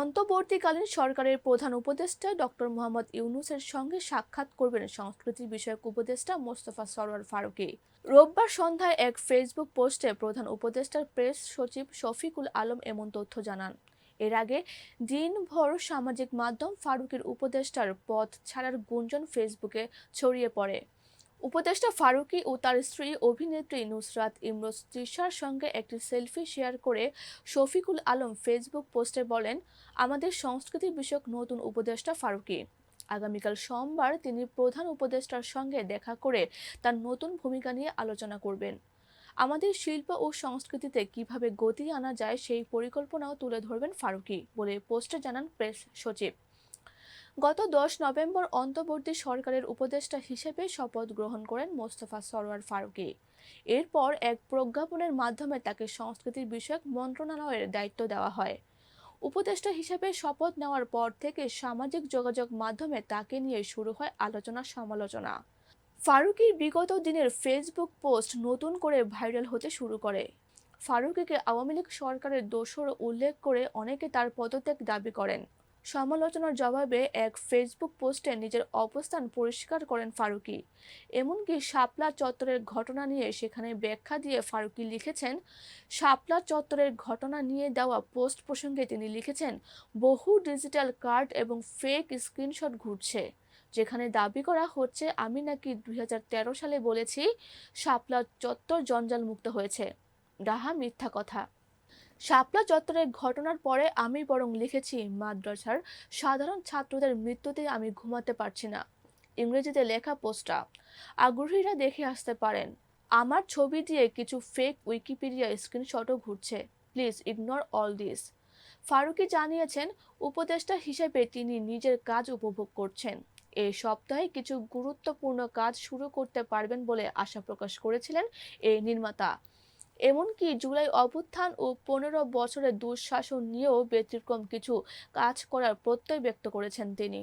অন্তর্বর্তীকালীন সরকারের প্রধান উপদেষ্টা ডক্টর মোহাম্মদ ইউনুসের সঙ্গে সাক্ষাৎ করবেন সংস্কৃতি বিষয়ক উপদেষ্টা মোস্তফা সরোয়ার ফারুকী। রোববার সন্ধ্যায় এক ফেসবুক পোস্টে প্রধান উপদেষ্টার প্রেস সচিব শফিকুল আলম এমন তথ্য জানান। এর আগে দিনভর সামাজিক মাধ্যম ফারুকের উপদেষ্টার পথ ছাড়ার গুঞ্জন ফেসবুকে ছড়িয়ে পড়ে। উপদেষ্টা ফারুকী ও তার স্ত্রী অভিনেত্রী নুসরাত ইমরোজ তৃষার সঙ্গে একটি সেলফি শেয়ার করে শফিকুল আলম ফেসবুক পোস্টে বলেন, আমাদের সংস্কৃতি বিষয়ক নতুন উপদেষ্টা ফারুকী। আগামীকাল সোমবার তিনি প্রধান উপদেষ্টার সঙ্গে দেখা করে তার নতুন ভূমিকা নিয়ে আলোচনা করবেন। আমাদের শিল্প ও সংস্কৃতিতে কীভাবে গতি আনা যায় সেই পরিকল্পনাও তুলে ধরবেন ফারুকী, বলে পোস্টে জানান প্রেস সচিব। গত দশ নভেম্বর অন্তর্বর্তী সরকারের উপদেষ্টা হিসেবে শপথ গ্রহণ করেন মোস্তফা সরোয়ার ফারুকী। এরপর এক প্রজ্ঞাপনের মাধ্যমে তাকে সংস্কৃতির বিষয়ক মন্ত্রণালয়ের দায়িত্ব দেওয়া হয়। উপদেষ্টা হিসেবে শপথ নেওয়ার পর থেকে সামাজিক যোগাযোগ মাধ্যমে তাকে নিয়ে শুরু হয় আলোচনা সমালোচনা। ফারুকির বিগত দিনের ফেসবুক পোস্ট নতুন করে ভাইরাল হতে শুরু করে। ফারুকিকে আওয়ামী লীগ সরকারের দোষর উল্লেখ করে অনেকে তার পদত্যাগ দাবি করেন। সমালোচনার জবাবে এক ফেসবুক পোস্টে নিজের অবস্থান পরিষ্কার করেন ফারুকী। এমনকি শাপলা চত্বরের ঘটনা নিয়ে সেখানে ব্যাখ্যা দিয়ে ফারুকি লিখেছেন, শাপলা চত্বরের ঘটনা নিয়ে দেওয়া পোস্ট প্রসঙ্গে তিনি লিখেছেন, বহু ডিজিটাল কার্ড এবং ফেক স্ক্রিনশট ঘুরছে। যেখানে দাবি করা হচ্ছে, আমি নাকি দুই হাজার তেরো সালে বলেছি, শাপলা চত্বর জঞ্জাল মুক্ত হয়েছে। ডাহা মিথ্যা কথা। শাপলা চত্বরের ঘটনার পরে আমি বরং লিখেছি, মাদ্রাসার সাধারণ ছাত্রদের মৃত্যুতে আমি ঘুমাতে পারছি না। ইংরেজিতে লেখা পোস্টটা, আগ্রহীরা দেখে আসতে পারেন। আমার ছবি দিয়ে কিছু ফেক উইকিপিডিয়া স্ক্রিনশটও ঘুরছে। Please ignore all this Faruki জানিয়েছেন, উপদেষ্টা হিসেবে তিনি নিজের কাজ উপভোগ করছেন। এই সপ্তাহে কিছু গুরুত্বপূর্ণ কাজ শুরু করতে পারবেন বলে আশা প্রকাশ করেছিলেন এই নির্মাতা। এমনকি জুলাই অভ্যুত্থান ও পনেরো বছরের দুঃশাসন নিয়েও ব্যতিক্রম কিছু কাজ করার প্রত্যয় ব্যক্ত করেছেন তিনি।